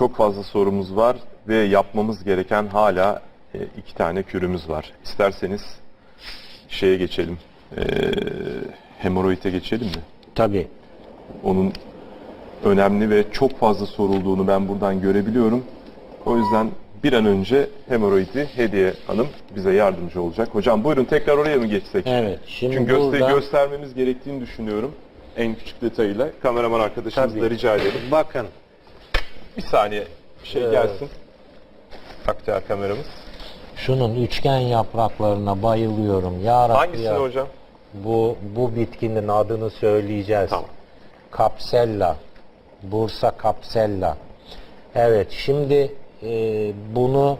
çok fazla sorumuz var ve yapmamız gereken hala e, iki tane kürümüz var. İsterseniz şeye geçelim. E, hemoroide geçelim mi? Tabii. Onun önemli ve çok fazla sorulduğunu ben buradan görebiliyorum. O yüzden bir an önce hemoroidi Hediye Hanım bize yardımcı olacak. Hocam buyurun tekrar oraya mı geçsek? Evet. Şimdi Çünkü göster- burada göstermemiz gerektiğini düşünüyorum. En küçük detayıyla. Kameraman arkadaşımız Tabii. da rica edelim. bakın Bir saniye şey Evet. gelsin. Aktar kameramız. şunun üçgen yapraklarına bayılıyorum. Ya Rabbi Hangisini ya. hocam? Bu bu bitkinin adını söyleyeceğiz. Tamam. Kapsella. Bursa kapsella. Evet şimdi e, bunu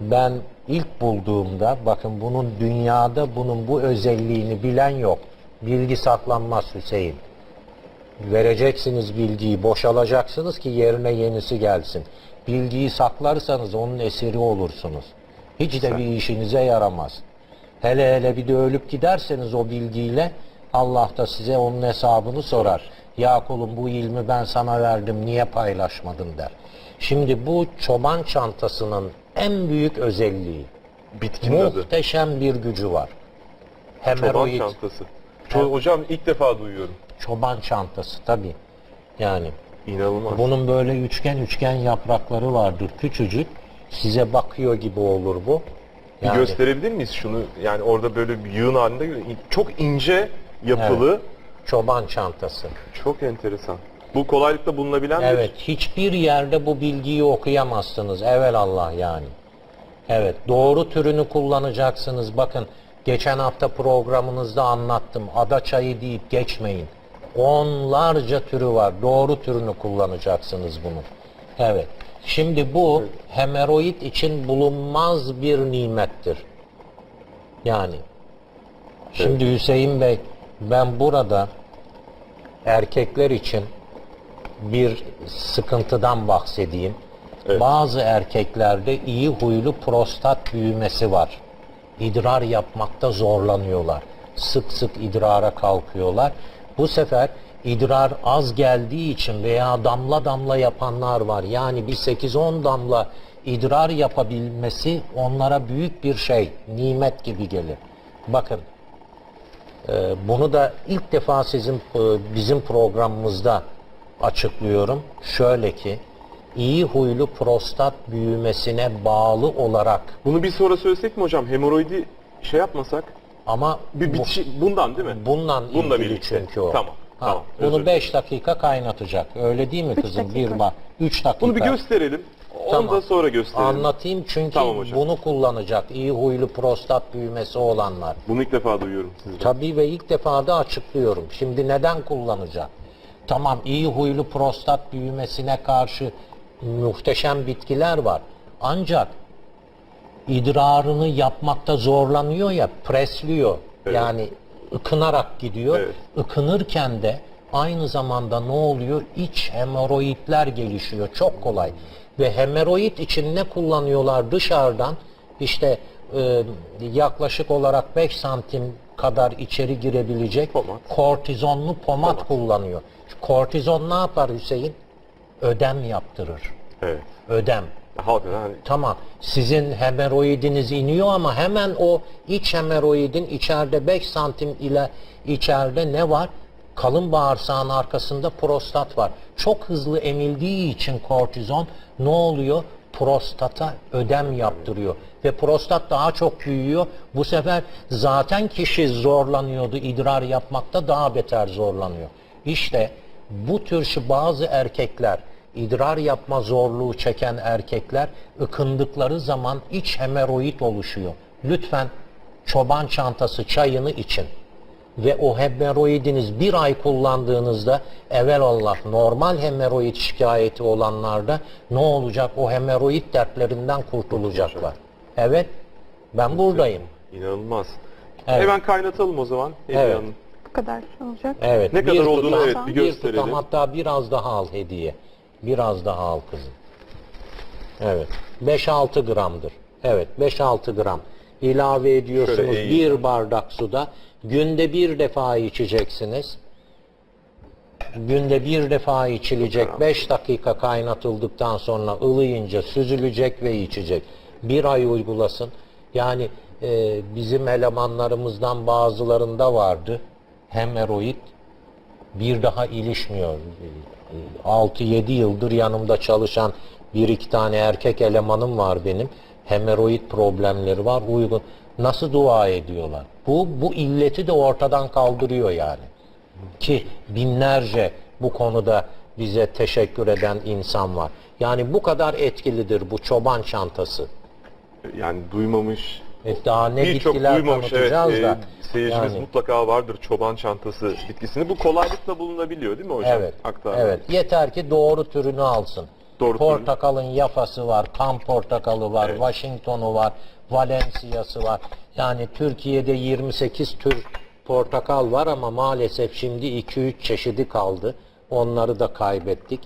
ben ilk bulduğumda bakın bunun dünyada bunun bu özelliğini bilen yok. Bilgi saklanmaz Hüseyin. Vereceksiniz bilgiyi, boşalacaksınız ki yerine yenisi gelsin. Bilgiyi saklarsanız onun esiri olursunuz. Hiç de bir işinize yaramaz. Hele hele bir de ölüp giderseniz o bilgiyle Allah da size onun hesabını sorar. Ya kulum bu ilmi ben sana verdim niye paylaşmadın der. Şimdi bu çoban çantasının en büyük özelliği Bitkinin adı. muhteşem bir gücü var. Çoban Hemeroid çantası. Ço- Hocam ilk defa duyuyorum. Çoban çantası tabii. Yani İnanılmaz. bunun böyle üçgen üçgen yaprakları vardır küçücük. Size bakıyor gibi olur bu. Bir Yani gösterebilir miyiz şunu? Yani orada böyle bir yığın halinde çok ince yapılı, çoban çantası. çok enteresan. Bu kolaylıkla bulunabilen Evet, hiçbir yerde bu bilgiyi okuyamazsınız. Evel Allah yani. Evet, doğru türünü kullanacaksınız. Bakın, geçen hafta programınızda anlattım. Ada çayı deyip geçmeyin. Onlarca türü var. Doğru türünü kullanacaksınız bunu. Evet. Şimdi bu hemeroid için bulunmaz bir nimettir. Yani. Şimdi Hüseyin Bey, ben burada erkekler için bir sıkıntıdan bahsedeyim. Evet. Bazı erkeklerde iyi huylu prostat büyümesi var. İdrar yapmakta zorlanıyorlar. Sık sık idrara kalkıyorlar. Bu sefer idrar az geldiği için veya damla damla yapanlar var. Yani bir 8-10 damla idrar yapabilmesi onlara büyük bir şey, nimet gibi gelir. Bakın ee, Bunu da ilk defa sizin e, bizim programımızda açıklıyorum. Şöyle ki iyi huylu prostat büyümesine bağlı olarak Bunu bir sonra söylesek mi hocam? Hemoroidi şey yapmasak? Ama Bir bu- bitişi bundan değil mi? bununla Bununla ilgili birlikte. çünkü o. Tamam, Ha, tamam, Bunu dilerim. 5 dakika kaynatacak. Öyle değil mi kızım? Bir bak 3 dakika. Bunu bir gösterelim. Onu Tamam. da sonra gösterelim. Anlatayım çünkü Tamam hocam. bunu kullanacak iyi huylu prostat büyümesi olanlar. Bunu ilk defa duyuyorum sizden. Tabii ve ilk defa da açıklıyorum. Şimdi neden kullanacak? Tamam iyi huylu prostat büyümesine karşı muhteşem bitkiler var. Ancak idrarını yapmakta zorlanıyor ya, presliyor. Evet. Yani ıkınarak gidiyor. Evet. Ikınırken de aynı zamanda ne oluyor? İç hemoroidler gelişiyor. Çok kolay. Ve hemoroid için ne kullanıyorlar dışarıdan? İşte e, yaklaşık olarak 5 santim kadar içeri girebilecek Pomat. kortizonlu pomat, Pomat. kullanıyor. Kortizon ne yapar Hüseyin? Ödem yaptırır. Evet. Ödem. Halkada hani Tamam. Sizin hemoroidiniz iniyor ama hemen o iç hemoroidin içeride 5 santim ile içeride ne var? Kalın bağırsağın arkasında prostat var. Çok hızlı emildiği için kortizon ne oluyor? Prostata ödem yaptırıyor. Ve prostat daha çok büyüyor. Bu sefer zaten kişi zorlanıyordu idrar yapmakta daha beter zorlanıyor. İşte bu tür şu bazı erkekler idrar yapma zorluğu çeken erkekler ıkındıkları zaman iç hemoroid oluşuyor. Lütfen çoban çantası çayını için ve o hemoroidiniz bir ay kullandığınızda evelallah normal hemoroid şikayeti olanlarda ne olacak? O hemoroid dertlerinden kurtulacaklar. Evet, ben buradayım. inanılmaz. Evet. Hemen kaynatalım o zaman. Hediye Evet. Hanım. Bu kadar olacak. Evet. Ne kadar bir olduğunu tutam- evet bir gösterelim. tutam hatta biraz daha al hediye. Biraz daha al kızım. Evet. 5-6 gramdır. Evet 5-6 gram. İlave ediyorsunuz Şöyle bir bardak suda. Günde bir defa içeceksiniz. günde bir defa içilecek, 5 dakika kaynatıldıktan sonra ılıyınca süzülecek ve içecek. Bir ay uygulasın. Yani e, bizim elemanlarımızdan bazılarında vardı hemeroid bir daha ilişmiyor. 6-7 yıldır yanımda çalışan bir iki tane erkek elemanım var benim. Hemeroid problemleri var. Uygun. Nasıl dua ediyorlar? Bu bu illeti de ortadan kaldırıyor yani. Ki binlerce bu konuda bize teşekkür eden insan var. Yani bu kadar etkilidir bu çoban çantası. Yani duymamış, E daha ne birçok bitkiler duymamış evet, e, da. seyircimiz yani. mutlaka vardır çoban çantası bitkisini. Bu kolaylıkla bulunabiliyor değil mi hocam? Evet. Aktarma. Evet. Yeter ki doğru türünü alsın. Doğru Portakalın yafası var, kam portakalı var, Evet. Washington'u var, Valencia'sı var. Yani Türkiye'de 28 tür portakal var ama maalesef şimdi 2-3 çeşidi kaldı. Onları da kaybettik.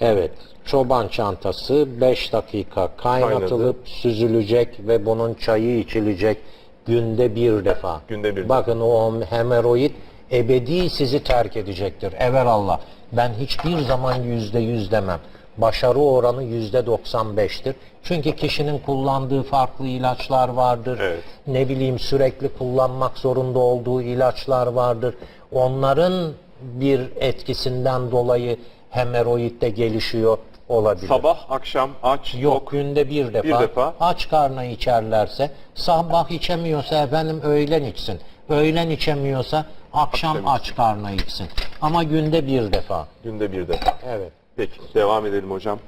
Evet. Çoban çantası 5 dakika kaynatılıp süzülecek ve bunun çayı içilecek günde bir defa. Günde bir Bakın o hemeroid ebedi sizi terk edecektir. Evelallah. Ben hiçbir zaman yüzde yüz demem. Başarı oranı yüzde 95'tir. Çünkü kişinin kullandığı farklı ilaçlar vardır. Evet. Ne bileyim sürekli kullanmak zorunda olduğu ilaçlar vardır. Onların bir etkisinden dolayı hemeroid de gelişiyor olabilir. Sabah, akşam, aç, Yok tok. günde bir defa, defa. aç karnına içerlerse sabah içemiyorsa efendim öğlen içsin. Öğlen içemiyorsa akşam, Akşam aç karnına içsin. Ama günde bir defa. Günde bir defa. Evet. Peki devam edelim hocam.